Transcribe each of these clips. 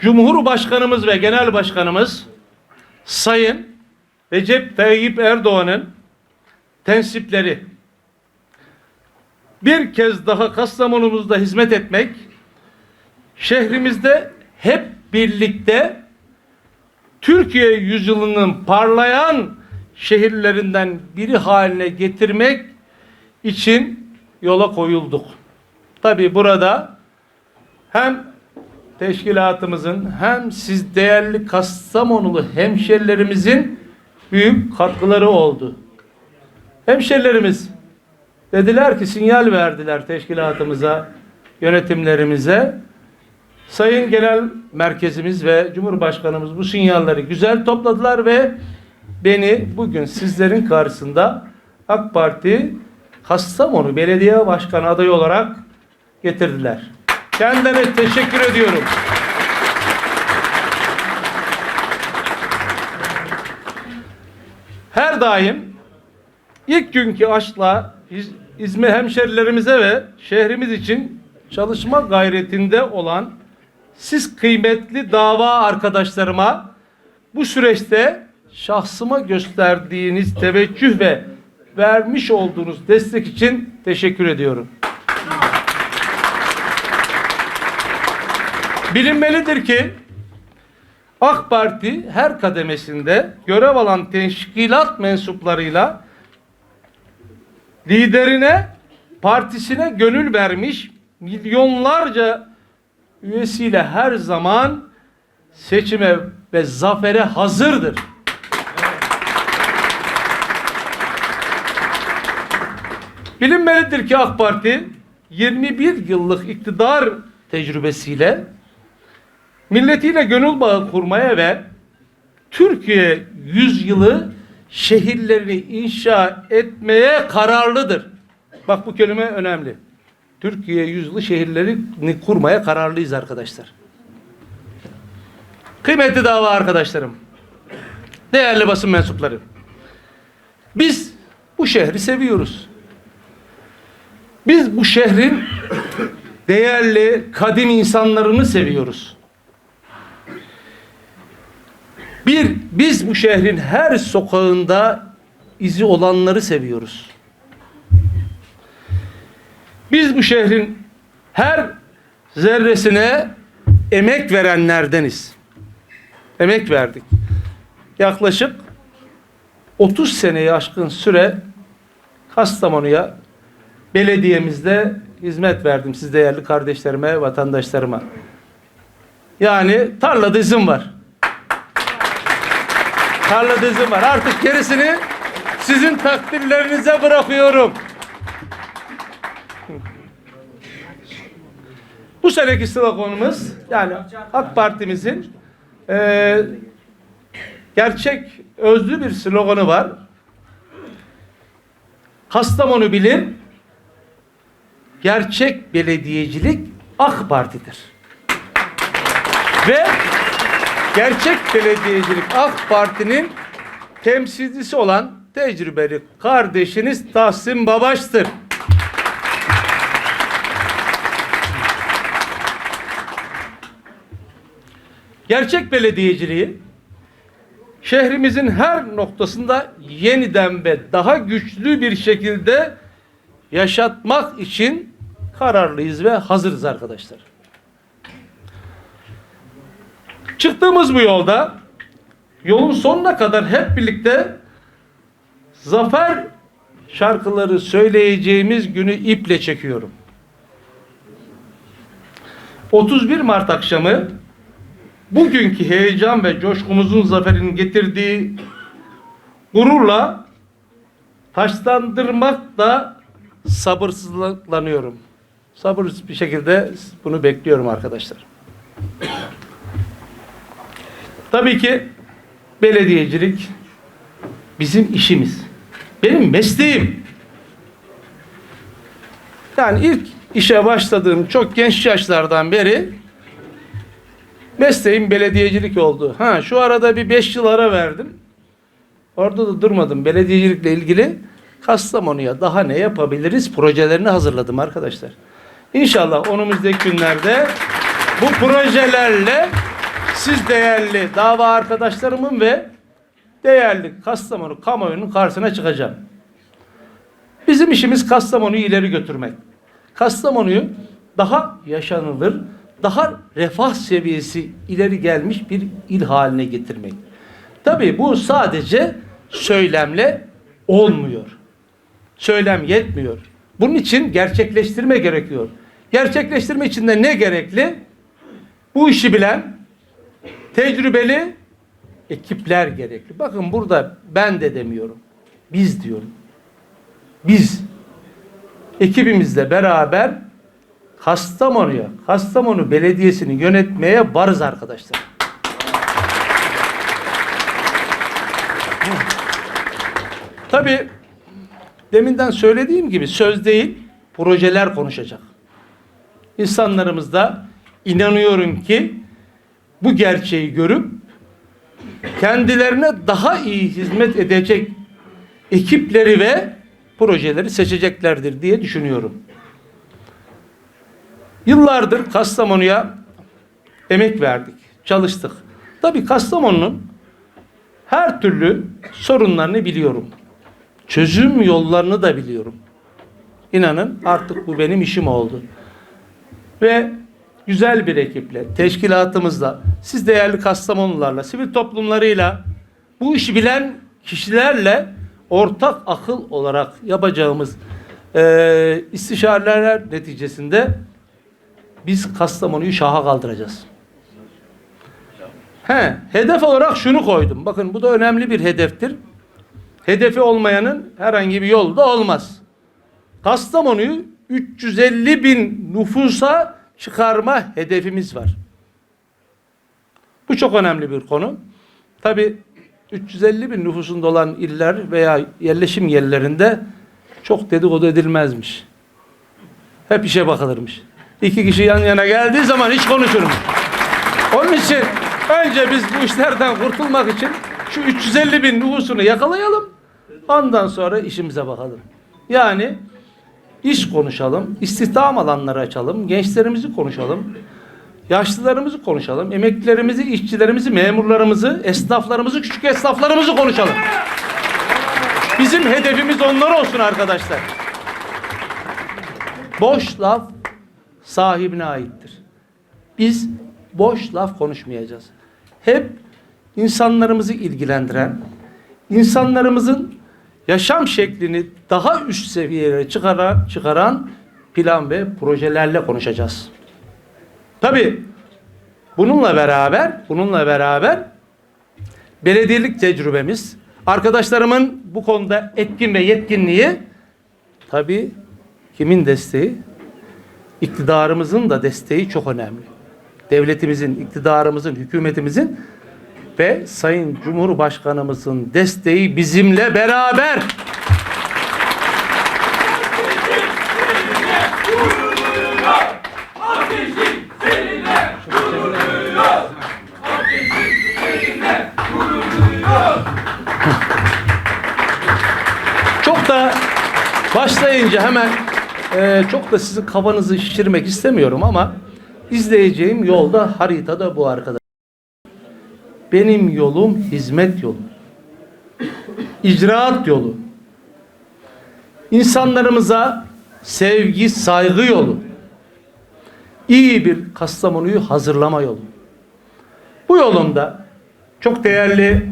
Cumhurbaşkanımız ve Genel Başkanımız Sayın Recep Tayyip Erdoğan'ın tensipleri bir kez daha Kastamonumuzda hizmet etmek, şehrimizde hep birlikte Türkiye yüzyılının parlayan şehirlerinden biri haline getirmek için yola koyulduk. Tabi burada hem teşkilatımızın hem siz değerli Kastamonulu hemşerilerimizin büyük katkıları oldu. Hemşerilerimiz dediler ki sinyal verdiler teşkilatımıza, yönetimlerimize. Sayın Genel Merkezimiz ve Cumhurbaşkanımız bu sinyalleri güzel topladılar ve beni bugün sizlerin karşısında AK Parti Kastamonu Belediye Başkanı adayı olarak getirdiler. Kendilerine teşekkür ediyorum. Her daim ilk günkü aşkla İz- İzmir hemşerilerimize ve şehrimiz için çalışma gayretinde olan siz kıymetli dava arkadaşlarıma bu süreçte şahsıma gösterdiğiniz teveccüh ve vermiş olduğunuz destek için teşekkür ediyorum. Bilinmelidir ki AK Parti her kademesinde görev alan teşkilat mensuplarıyla liderine, partisine gönül vermiş milyonlarca üyesiyle her zaman seçime ve zafere hazırdır. Bilinmelidir ki AK Parti 21 yıllık iktidar tecrübesiyle milletiyle gönül bağı kurmaya ve Türkiye yüzyılı şehirlerini inşa etmeye kararlıdır. Bak bu kelime önemli. Türkiye yüzyılı şehirlerini kurmaya kararlıyız arkadaşlar. Kıymetli dava arkadaşlarım, değerli basın mensupları, biz bu şehri seviyoruz. Biz bu şehrin değerli kadim insanlarını seviyoruz. Bir, biz bu şehrin her sokağında izi olanları seviyoruz. Biz bu şehrin her zerresine emek verenlerdeniz. Emek verdik. Yaklaşık 30 seneyi aşkın süre Kastamonu'ya belediyemizde hizmet verdim siz değerli kardeşlerime, vatandaşlarıma. Yani tarlada izin var. Tarlada izin var. Artık gerisini sizin takdirlerinize bırakıyorum. Bu seneki sloganımız yani AK Parti'mizin eee, gerçek özlü bir sloganı var. Kastamonu bilir, gerçek belediyecilik AK Parti'dir. Ve gerçek belediyecilik AK Parti'nin temsilcisi olan tecrübeli kardeşiniz Tahsin Babaş'tır. Gerçek belediyeciliği şehrimizin her noktasında yeniden ve daha güçlü bir şekilde yaşatmak için kararlıyız ve hazırız arkadaşlar. Çıktığımız bu yolda yolun sonuna kadar hep birlikte zafer şarkıları söyleyeceğimiz günü iple çekiyorum. 31 Mart akşamı bugünkü heyecan ve coşkumuzun zaferinin getirdiği gururla taşlandırmakla sabırsızlanıyorum. Sabırsız bir şekilde bunu bekliyorum arkadaşlar. Tabii ki belediyecilik bizim işimiz. Benim mesleğim. Yani ilk işe başladığım çok genç yaşlardan beri mesleğim belediyecilik oldu. Ha şu arada bir beş yıl ara verdim. Orada da durmadım. Belediyecilikle ilgili Kastamonu'ya daha ne yapabiliriz projelerini hazırladım arkadaşlar. İnşallah önümüzdeki günlerde bu projelerle siz değerli dava arkadaşlarımın ve değerli Kastamonu kamuoyunun karşısına çıkacağım. Bizim işimiz Kastamonu'yu ileri götürmek. Kastamonu'yu daha yaşanılır, daha refah seviyesi ileri gelmiş bir il haline getirmek. Tabii bu sadece söylemle olmuyor. Söylem yetmiyor. Bunun için gerçekleştirme gerekiyor. Gerçekleştirme için de ne gerekli? Bu işi bilen tecrübeli ekipler gerekli. Bakın burada ben de demiyorum. Biz diyorum. Biz ekibimizle beraber Kastamonu'ya, Kastamonu Belediyesi'ni yönetmeye varız arkadaşlar. Tabii deminden söylediğim gibi söz değil, projeler konuşacak. İnsanlarımız da inanıyorum ki bu gerçeği görüp kendilerine daha iyi hizmet edecek ekipleri ve projeleri seçeceklerdir diye düşünüyorum. Yıllardır Kastamonu'ya emek verdik, çalıştık. Tabii Kastamonu'nun her türlü sorunlarını biliyorum. Çözüm yollarını da biliyorum. İnanın artık bu benim işim oldu. Ve güzel bir ekiple, teşkilatımızla, siz değerli Kastamonularla, sivil toplumlarıyla, bu işi bilen kişilerle ortak akıl olarak yapacağımız eee istişareler neticesinde biz Kastamonu'yu şaha kaldıracağız. He, hedef olarak şunu koydum. Bakın bu da önemli bir hedeftir. Hedefi olmayanın herhangi bir yolu da olmaz. Kastamonu'yu 350 bin nüfusa çıkarma hedefimiz var. Bu çok önemli bir konu. Tabi 350 bin nüfusunda olan iller veya yerleşim yerlerinde çok dedikodu edilmezmiş. Hep işe bakılırmış. İki kişi yan yana geldiği zaman hiç konuşurmuş. Onun için önce biz bu işlerden kurtulmak için şu 350 bin nüfusunu yakalayalım. Ondan sonra işimize bakalım. Yani iş konuşalım, istihdam alanları açalım, gençlerimizi konuşalım, yaşlılarımızı konuşalım, emeklilerimizi, işçilerimizi, memurlarımızı, esnaflarımızı, küçük esnaflarımızı konuşalım. Bizim hedefimiz onlar olsun arkadaşlar. Boş laf sahibine aittir. Biz boş laf konuşmayacağız. Hep insanlarımızı ilgilendiren, insanlarımızın yaşam şeklini daha üst seviyelere çıkaran, çıkaran plan ve projelerle konuşacağız. Tabii bununla beraber, bununla beraber belediyelik tecrübemiz, arkadaşlarımın bu konuda etkin ve yetkinliği tabii kimin desteği? iktidarımızın da desteği çok önemli. Devletimizin, iktidarımızın, hükümetimizin ve Sayın Cumhurbaşkanımızın desteği bizimle beraber. Çok da başlayınca hemen e, çok da sizin kafanızı şişirmek istemiyorum ama izleyeceğim yolda haritada bu arkadaş. Benim yolum hizmet yolu. İcraat yolu. İnsanlarımıza sevgi, saygı yolu. İyi bir Kastamonu'yu hazırlama yolu. Bu yolunda çok değerli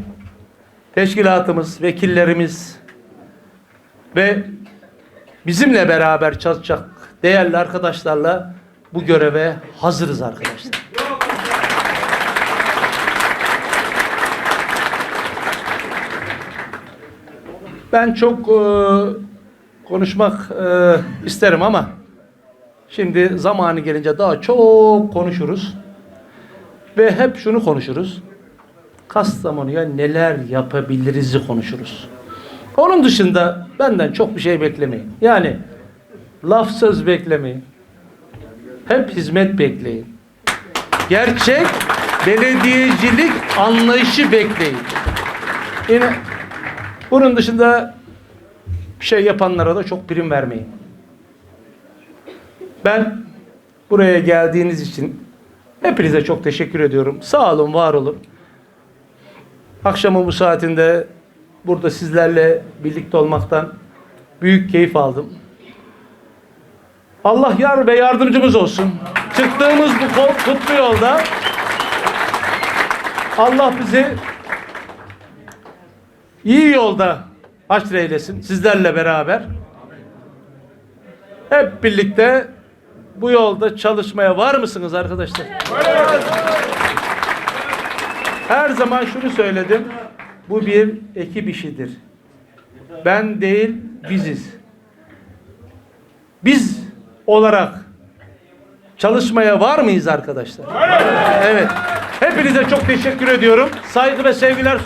teşkilatımız, vekillerimiz ve bizimle beraber çalışacak değerli arkadaşlarla bu göreve hazırız arkadaşlar. Ben çok e, konuşmak e, isterim ama şimdi zamanı gelince daha çok konuşuruz. Ve hep şunu konuşuruz. Kastamonu'ya neler yapabiliriz'i konuşuruz. Onun dışında benden çok bir şey beklemeyin. Yani laf söz beklemeyin. Hep hizmet bekleyin. Gerçek belediyecilik anlayışı bekleyin. Yine bunun dışında şey yapanlara da çok prim vermeyin. Ben buraya geldiğiniz için Hepinize çok teşekkür ediyorum. Sağ olun, var olun. Akşamın bu saatinde burada sizlerle birlikte olmaktan büyük keyif aldım. Allah yar ve yardımcımız olsun. Çıktığımız bu kutlu yolda Allah bizi iyi yolda haşreylesin sizlerle beraber. Hep birlikte bu yolda çalışmaya var mısınız arkadaşlar? Her zaman şunu söyledim. Bu bir ekip işidir. Ben değil, biziz. Biz olarak çalışmaya var mıyız arkadaşlar? Evet. Hepinize çok teşekkür ediyorum. Saygı ve sevgiler